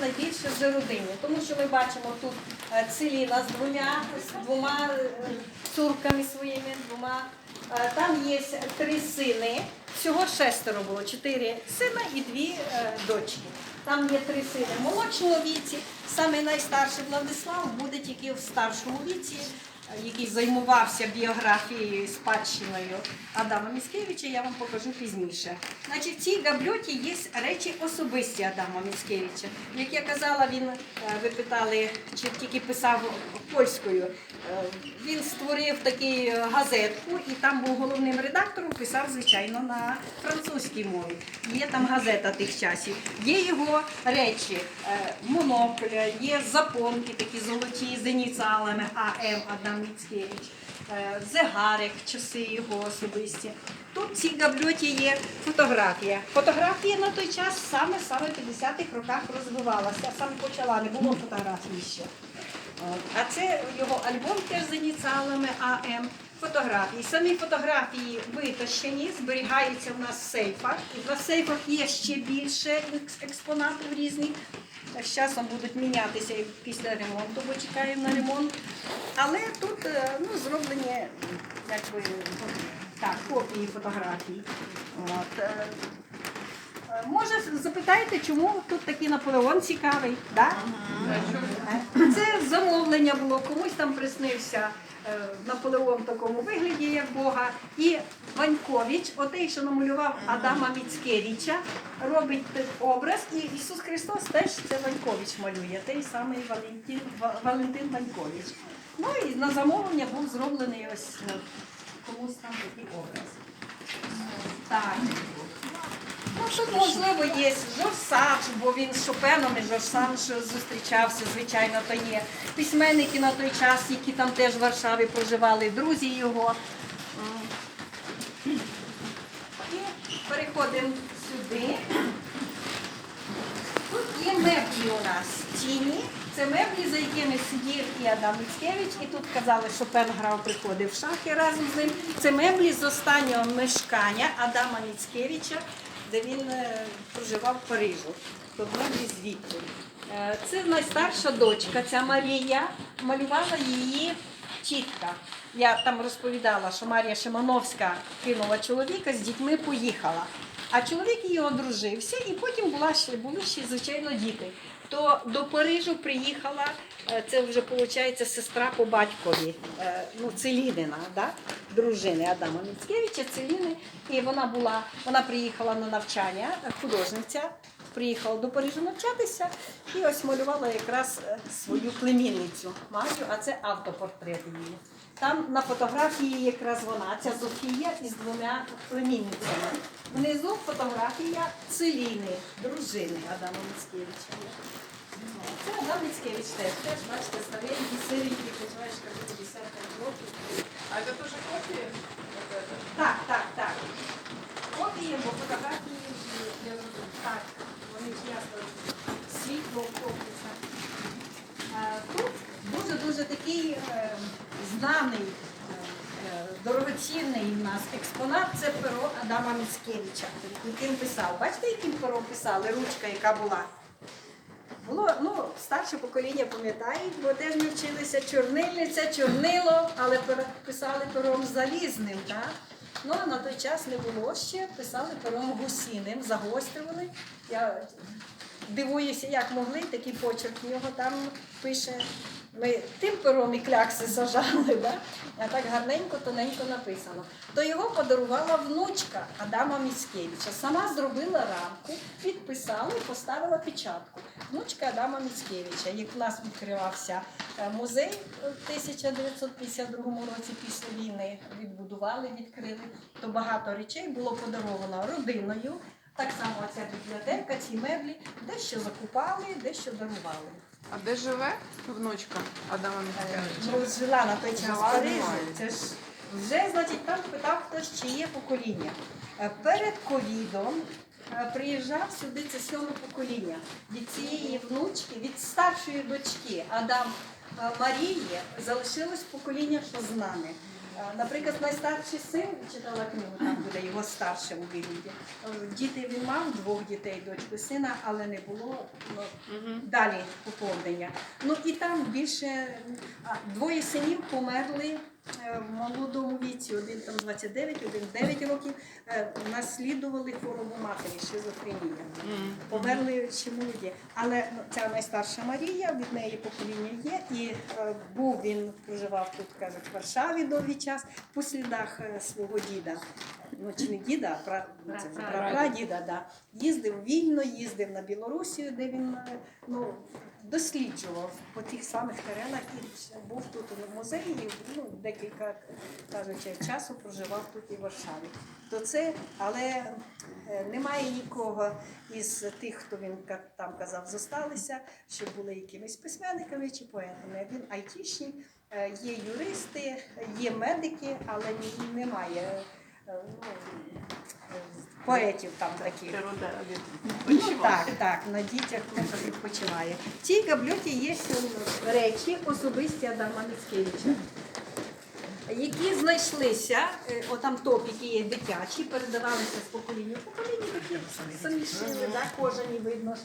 Найбільше з родини, тому що ми бачимо тут е, Целіна з двома, з двома е, цурками своїми, двома. Е, Там є три сини, всього шестеро було, чотири сина і дві е, дочки. Там є три сини в молодшому віці, саме найстарший Владислав буде тільки в старшому віці, е, який займувався біографією, спадщиною Адама Міцкевича, я вам покажу пізніше. Значить, в цій габльоті є речі особисті Адама Міцкевича. Як я казала, він, е, ви питали, чи тільки писав польською. Е, Він створив таку газетку і там був головним редактором, писав, звичайно, на французькій мові. Є там газета тих часів. Є його речі, е, монокля, є запонки такі золоті з ініціалами АМ Адам Міцкевич, е, зигарик, часи його особисті. Тут в цій габльоті є фотографія. Фотографія на той час саме в 50-х роках розвивалася, саме почала, не було фотографії ще. А це його альбом теж з ініціалами АМ. Фотографії. Самі фотографії витащені, зберігаються в нас в сейфах. І в сейфах є ще більше експонатів різних. З часом будуть мінятися і після ремонту, бо чекаємо на ремонт. Але тут е, ну, зроблені якби, так, копії фотографій. От. е, Може, запитаєте, чому тут такий Наполеон цікавий? Да? Це замовлення було, комусь там приснився е, Наполеон в такому вигляді, як Бога. І Ванькович, отей, що намалював Адама Міцкевича, робить образ, і Ісус Христос теж це Ванькович малює, той самий Валентин, Валентин Ванькович. Ну і на замовлення був зроблений ось е, комусь там такий образ. Так. Ну, тут, можливо, є Жорж бо він з Шопеном і Жорж зустрічався, звичайно, то є. Письменники на той час, які там теж в Варшаві проживали, друзі його. М. І переходимо сюди. Тут є меблі у нас тіні. Це меблі, за якими сидів і Адам Міцкевич, і тут казали, що Пен грав, приходив в шахи разом з ним. Це меблі з останнього мешкання Адама Міцкевича, де він е, проживав в Парижу. Тут меблі звідти. Е, Це найстарша дочка, ця Марія, малювала її тітка. Я там розповідала, що Марія Шимановська кинула чоловіка, з дітьми поїхала. А чоловік її одружився, і потім була ще, були ще, звичайно, діти. То до Парижу приїхала, е, це вже виходить сестра по батькові, е, ну, Целінина, да? дружини Адама Міцкевича, Целіни. І вона була, вона приїхала на навчання, художниця, приїхала до Парижу навчатися і ось малювала якраз е, свою племінницю Марію, а це автопортрет її. Там на фотографії якраз вона, ця Софія із двома племінницями. Внизу фотографія Целіни, дружини Адама Міцкевича. Це Адам Міцкевич теж, теж бачите, старенький, сиренький, почуваєш, як 50 років. А копии? Вот это? Так, так, так. Копії, бо фотографії я розумію. Так, копиться. Тут дуже-дуже такий е, знаний, е, е, дорогоцінний у нас експонат це перо Адама Міцкевича, яким писав. Бачите, яким пером писали, ручка, яка була? Було, ну, старше покоління пам'ятають, бо теж ми вчилися чорнильниця, чорнило, але писали пером залізним, так? Ну, на той час не було ще, писали пером гусіним, загострювали. Я дивуюся, як могли, такий почерк в нього там пише. Ми тим пером і клякси сажали, да? а так гарненько, тоненько написано. То його подарувала внучка Адама Міцкевича. Сама зробила рамку, підписала і поставила печатку. Внучка Адама Міцкевича. Як в нас відкривався е, музей в 1952 році після війни, відбудували, відкрили, то багато речей було подаровано родиною. Так само ця ці меблі, дещо закупали, дещо дарували. А де живе внучка Адама Міцкевича? Ну, жила на той час в Парижі. Це ж вже, значить, там питав хтось, чи є покоління. Е, Перед ковідом е, приїжджав сюди це сьоме покоління від цієї внучки, від старшої дочки Адам е, Марії залишилось покоління, що з нами. Наприклад, найстарший син читала книгу, там буде його старше у вигляді. Діти він мав двох дітей, дочку сина, але не було ну, далі поповнення. Ну і там більше двоє синів померли в молодому віці. Один там 29, один 9 років. е, Наслідували хворобу матері, шизофренія. Померли ще молоді. Але ну, ця найстарша Марія, від неї покоління є. І е, був він проживав тут, кажуть, в Варшаві довгий час по слідах е, свого діда. Ну чи не діда, а пра, ну, да. Їздив вільно, їздив на Білорусію, де він е, ну, досліджував по тих самих теренах і був тут у музеї, і, декілька кажуть, часу проживав тут і в Варшаві. То це, але е, немає нікого із тих, хто він там казав, зосталися, що були якимись письменниками чи поетами. Він айтішник, е, є юристи, є медики, але немає е, ну, поетів там таких. Ну, так, так, на дітях відпочиває. В цій габлюті є речі особисті Адама Міцкевича, які знайшлися, е, отам топіки є дитячі, передавалися з покоління в покоління, такі самі шили, да, кожані видно. ж,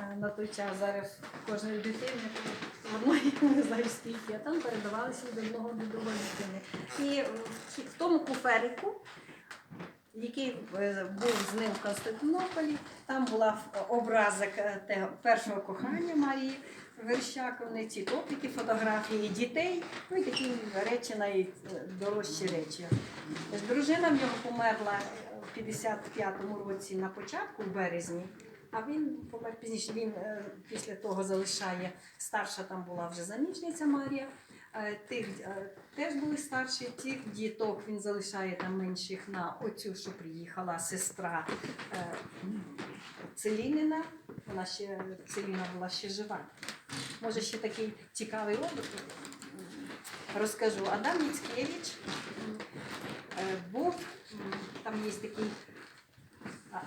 е, На той час зараз кожної дитини одної не знаю скільки, а там передавалися від одного до другої дитини. І в тому куферику який е, був з ним в Константинополі. Там була образок першого кохання Марії Верщаковни, ці топіки, фотографії дітей, ну і такі речі, найдорожчі речі. Дружина в нього померла в 55-му році на початку, в березні. А він помер пізніше. Він е, після того залишає старша там була вже заміжниця Марія. Е, Тих е, теж були старші, тих діток він залишає там менших на оцю, що приїхала сестра е, Целінина. Вона ще Целіна була ще жива. Може, ще такий цікавий образ розкажу. Адам Міцкевич був, там є такий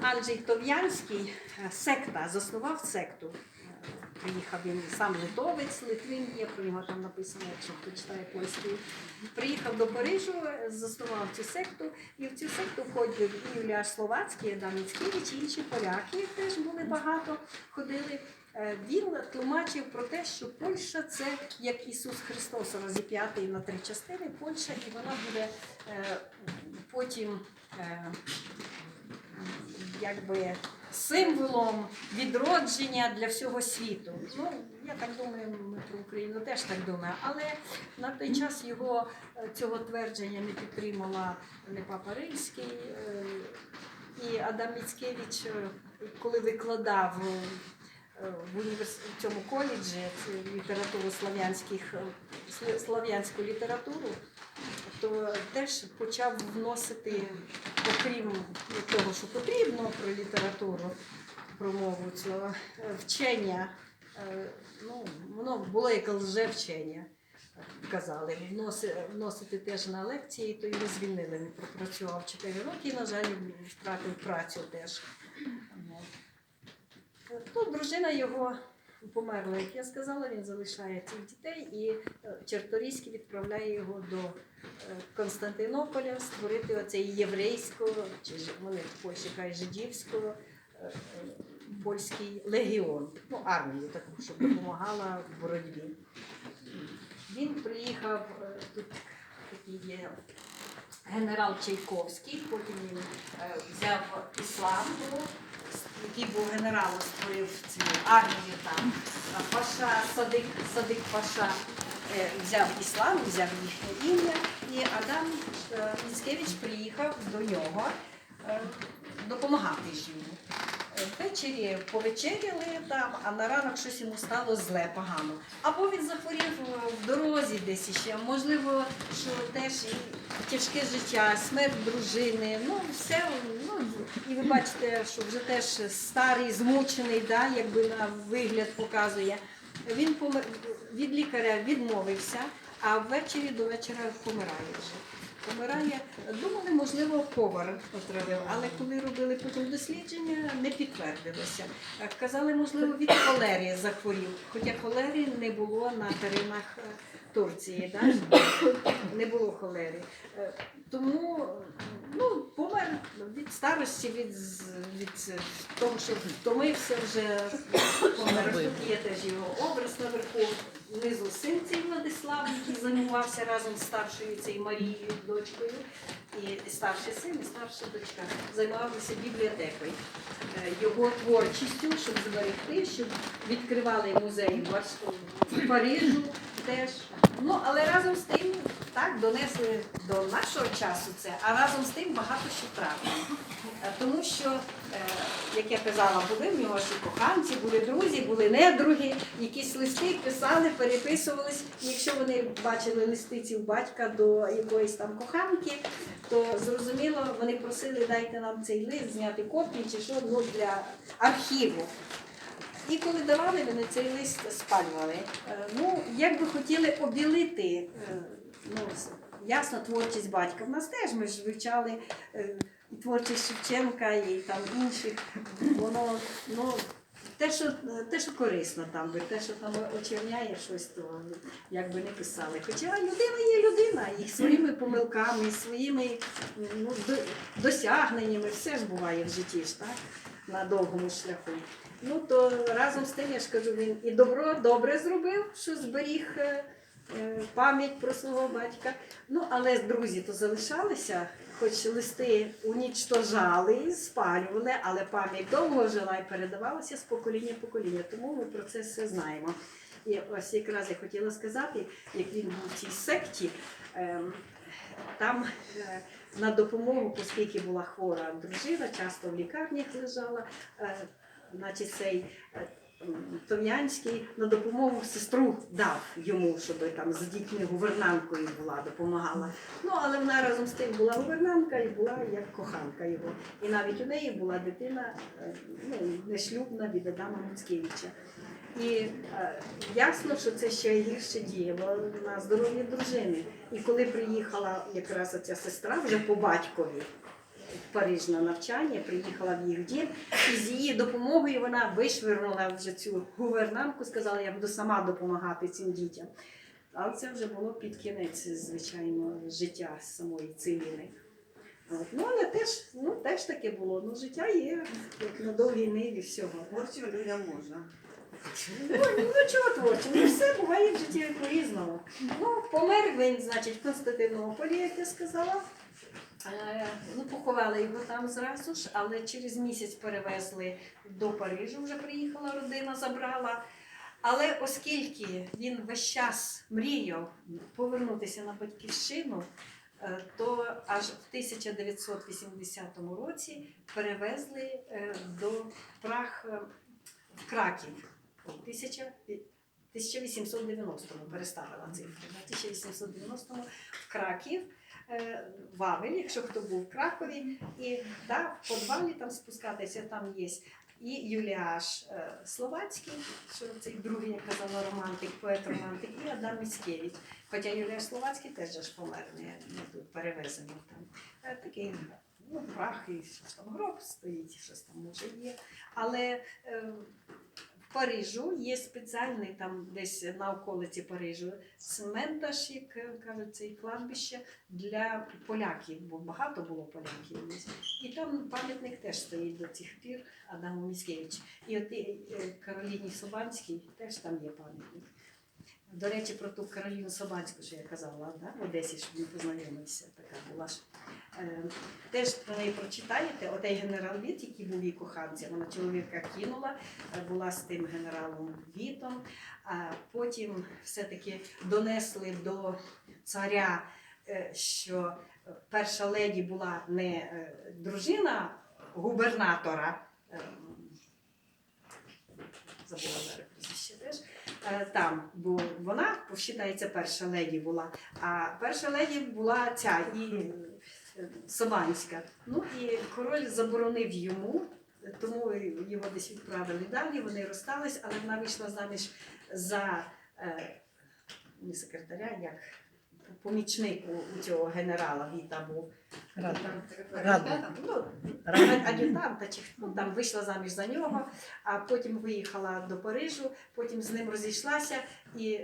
Анджей Тов'янський, секта, заснував секту. Приїхав він сам литовець, Литвин є, про нього там написано, якщо хто читає польською. Приїхав до Парижу, заснував цю секту, і в цю секту входив і Юліаш Словацький, Адам і інші поляки теж були багато, ходили. Е, Він тлумачив про те, що Польща це як Ісус Христос розіп'ятий на три частини. Польща, і вона буде е, потім е, якби символом відродження для всього світу. Ну, я так думаю, ми про Україну теж так думаємо. Але на той час його е, цього твердження не підтримала не Папа Римський. е, І Адам Міцкевич, е, коли викладав в цьому коледжі літературу слав'янських, слав'янську літературу, то теж почав вносити, окрім того, що потрібно про літературу, про мову цього е, вчення. е, Ну, воно було як лжевчення, казали. Вносити теж на лекції, то його звільнили. Він пропрацював 4 роки і, на жаль, втратив працю теж. Тут дружина його померла, як я сказала, він залишає цих дітей і е, Черторійський відправляє його до е, Константинополя створити оцей єврейського, чи вони Польщі кажуть жидівського е, польський легіон, ну армію таку, щоб допомагала в боротьбі. Він приїхав тут такий є генерал Чайковський, потім він взяв іслам, який був генералом, створив цю армію там. Паша, Садик, Садик Паша е, взяв іслам, взяв їхнє ім'я, і Адам е, приїхав до нього е, допомагати йому. Е, Ввечері повечеряли там, а на ранок щось йому стало зле, погано. Або він захворів е, в дорозі десь іще, можливо, що теж тяжке життя, смерть дружини, ну все, ну і ви бачите, що вже теж старий, змучений, да, якби на вигляд показує. Він від лікаря відмовився, а ввечері до вечора помирає вже. помирає. Думали, можливо, повар отравив, але коли робили потім дослідження, не підтвердилося. Казали, можливо, від холери захворів, хоча холери не було на теренах е, Турції, да? не було холери. Е, Тому ну, помер від старості, від, від того, що втомився вже помер. Тут є теж його образ наверху. Внизу син цей Владислав, який займався разом з старшою цією Марією, дочкою. І старший син, і старша дочка займалися бібліотекою. Е, Його творчістю, щоб зберегти, щоб відкривали музей в Парижу теж. Ну, але разом з тим так донесли до нашого часу це, а разом з тим багато що правди. Е, Тому що, е, як я казала, були в нього ще коханці, були друзі, були недруги, якісь листи писали, переписувались. Якщо вони бачили листи ці батька до якоїсь там коханки, то зрозуміло, вони просили, дайте нам цей лист, зняти копії чи що ну, для архіву. І коли давали, вони цей лист спалювали. Е, Ну, як би хотіли обілити, е, ну, ясно, творчість батька. В нас теж ми ж вивчали е, творчість Шевченка, і там інших. Воно, ну, те, що, те, що корисно там, би, те, що там очерняє щось, то як би не писали. Хоча людина є людина, і своїми помилками, своїми ну, досягненнями, все ж буває в житті ж, так? на довгому шляху. Ну то разом з тим, я ж кажу, він і добро добре зробив, що зберіг е, е, пам'ять про свого батька. Ну, але друзі то залишалися, хоч листи унічтожали, спалювали, але пам'ять довго жила і передавалася з покоління в покоління. Тому ми про це все знаємо. І ось якраз я хотіла сказати, як він був в цій секті. ем, там е, на допомогу, оскільки була хвора дружина, часто в лікарнях лежала, е, значить цей е, Том'янський на допомогу сестру дав йому, щоб там з дітьми гувернанткою була, допомагала. Ну, але вона разом з тим була гувернантка і була як коханка його. І навіть у неї була дитина е, ну, нешлюбна від Адама Муцкевича. І е, ясно, що це ще гірше діяло на здоров'я дружини. І коли приїхала якраз ця сестра вже по батькові в Париж на навчання, приїхала в їх дім, і з її допомогою вона вишвернула вже цю гувернантку, сказала, я буду сама допомагати цим дітям. Але це вже було під кінець, звичайно, життя самої Цивіни. От. Ну, але теж, ну, теж таке було. Ну, життя є, як на довгій ниві всього. Творчим людям можна. Ну, ну чого творче? Ну все буває в житті по-різному. Ну, помер він, значить, в Константинополі, як я сказала. Е, Ну, поховали його там зразу ж, але через місяць перевезли до Парижу, вже приїхала родина, забрала. Але оскільки він весь час мріяв повернутися на батьківщину, е, то аж в 1980 році перевезли е, до Праг е, в Краків. 1890-му переставила цифру. На 1890-му в Краків, Вавель, якщо хто був в Кракові, і да, в подвалі там спускатися, там є і Юліаш е, Словацький, що цей другий, я казала, романтик, поет-романтик, і Адам Міцкевич. Хоча Юліаш Словацький теж ж помер, не, тут перевезений там. Е, Такий ну, прах і щось там гроб стоїть, щось там може є. Але е, Парижу є спеціальний там десь на околиці Парижу цменташ, як е, кажуть, це кладбище для поляків, бо багато було поляків. І там пам'ятник теж стоїть до цих пір Адаму Міцкевичу. І от і, е, Кароліні Собанській теж там є пам'ятник. До речі, про ту Кароліну Собанську, що я казала, да? в Одесі, щоб ми познайомилися, така була. Е, теж про неї прочитаєте, отей генерал Віт, який був її коханцем, вона чоловіка кинула, е, була з тим генералом Вітом, а потім все-таки донесли до царя, е, що е, перша леді була не е, дружина губернатора, е, забула зараз. е, Там, бо вона вважається перша леді була, а перша леді була ця і е, Собанська. Ну і король заборонив йому, тому його десь відправили далі. Вони розстались, але вона вийшла заміж за е, не секретаря, як помічник у, у цього генерала Віта був. Рада. Рада. Ну, ад'ютанта, чи ну, там вийшла заміж за нього, а потім виїхала до Парижу, потім з ним розійшлася і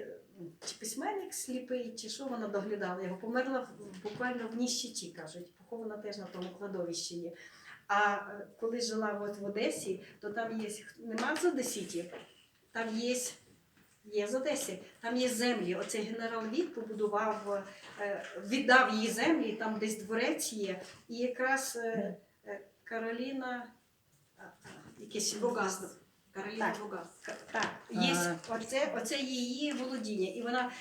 чи письменник сліпий, чи що вона доглядала його. Померла буквально в Ніщиті, кажуть, похована теж на тому кладовищі є. А е, коли жила от в Одесі, то там є нема з Одесітів, там є. Є з Одеси, там є землі. Оцей генерал Віт побудував, е, віддав їй землі, там десь дворець є. І якраз е, е, Кароліна, якесь Богас. Кароліна. Так, є оце, оце її володіння. І вона,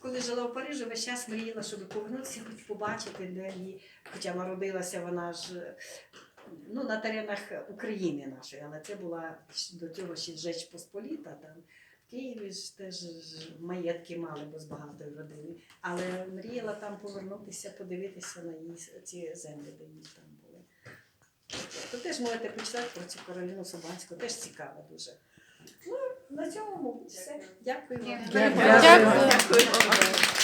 коли жила в Парижі, весь час мріяла, щоб повернутися, хоч побачити, де її, хоча народилася вона ж ну, на теренах України нашої, але це була до цього ще Жеч Посполіта. Там. Києві ж теж маєтки мали, бо з багатої родини. Але мріяла там повернутися, подивитися на її ці землі, де її там були. То теж можете почитати про цю Кароліну Собанську, теж цікаво дуже. Ну, на цьому все. Дякую вам. Дякую. Дякую.